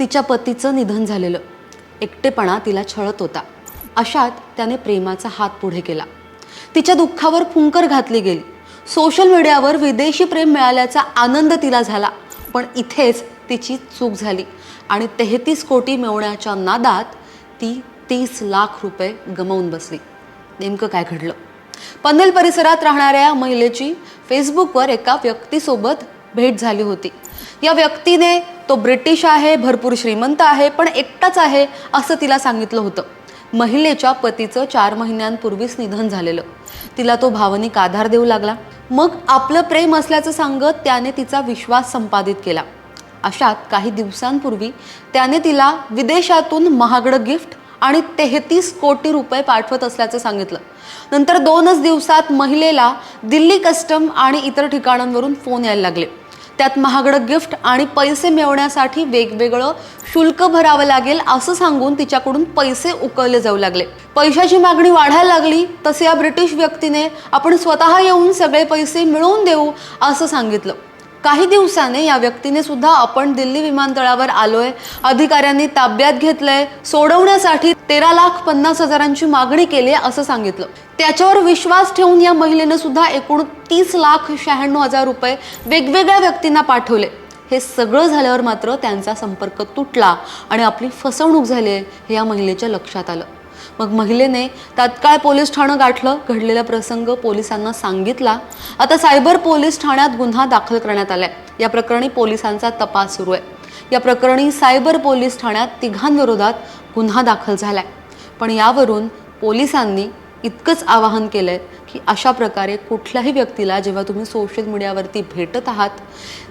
तिच्या पतीचं निधन झालेलं. एकटेपणा तिला छळत होता. अशात त्याने प्रेमाचा हात पुढे केला. तिच्या दुःखावर फुंकर घातली गेली. सोशल मीडियावर विदेशी प्रेम मिळाल्याचा आनंद तिला झाला. पण इथेच तिची चूक झाली आणि तेहतीस कोटी मिळवण्याच्या नादात ती तीस लाख रुपये गमावून बसली. नेमकं काय घडलं? पनवेल परिसरात राहणाऱ्या या महिलेची फेसबुकवर एका व्यक्तीसोबत भेट झाली होती. या व्यक्तीने तो ब्रिटिश आहे भरपूर श्रीमंत आहे पण एकटाच आहे असं तिला सांगितलं होतं. महिलेच्या पतीचं चार महिन्यांपूर्वीच निधन झालेलं. तिला तो भावनिक आधार देऊ लागला. मग आपलं प्रेम असल्याचं सांगत त्याने तिचा विश्वास संपादित केला. अशात काही दिवसांपूर्वी त्याने तिला विदेशातून महागडं गिफ्ट आणि तेहतीस कोटी रुपये पाठवत असल्याचं सांगितलं. नंतर दोनच दिवसात महिलेला दिल्ली कस्टम आणि इतर ठिकाणांवरून फोन यायला लागले. त्यात महागडं गिफ्ट आणि पैसे मिळवण्यासाठी वेगवेगळं शुल्क भरावं लागेल असं सांगून तिच्याकडून पैसे उकळले जाऊ लागले. पैशाची मागणी वाढायला लागली तसे या ब्रिटिश व्यक्तीने आपण स्वतः येऊन सगळे पैसे मिळवून देऊ असं सांगितलं. काही दिवसाने या व्यक्तीने सुद्धा आपण दिल्ली विमानतळावर आलोय. अधिकाऱ्यांनी ताब्यात घेतलंय. सोडवण्यासाठी तेरा लाख पन्नास हजारांची मागणी केली आहे असं सांगितलं. त्याच्यावर विश्वास ठेवून या महिलेनं सुद्धा एकूण तीस लाख शहाण्णव हजार रुपये वेगवेगळ्या व्यक्तींना पाठवले. हे सगळं झाल्यावर मात्र त्यांचा संपर्क तुटला आणि आपली फसवणूक झाली आहे हे या महिलेच्या लक्षात आलं. मग महिलेने तात्काळ पोलीस ठाणं गाठलं घडलेला प्रसंग पोलिसांना सांगितला. आता सायबर पोलीस ठाण्यात गुन्हा दाखल करण्यात आलाय. या प्रकरणी पोलिसांचा तपास सुरू आहे. या प्रकरणी सायबर पोलीस ठाण्यात तिघांविरोधात गुन्हा दाखल झालाय. पण यावरून पोलिसांनी इतकंच आवाहन केलंय की अशा प्रकारे कुठल्याही व्यक्तीला जेव्हा तुम्ही सोशल मीडियावरती भेटत आहात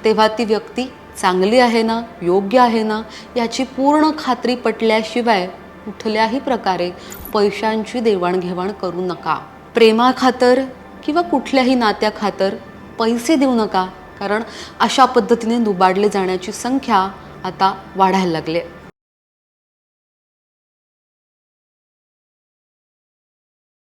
तेव्हा ती व्यक्ती चांगली आहे ना योग्य आहे ना याची पूर्ण खात्री पटल्याशिवाय कुठल्याही प्रकारे पैशांची देवाणघेवाण करू नका. प्रेमाखातर किंवा कुठल्याही नात्याखातर पैसे देऊ नका कारण अशा पद्धतीने दुबाडले जाण्याची संख्या आता वाढायला लागली आहे.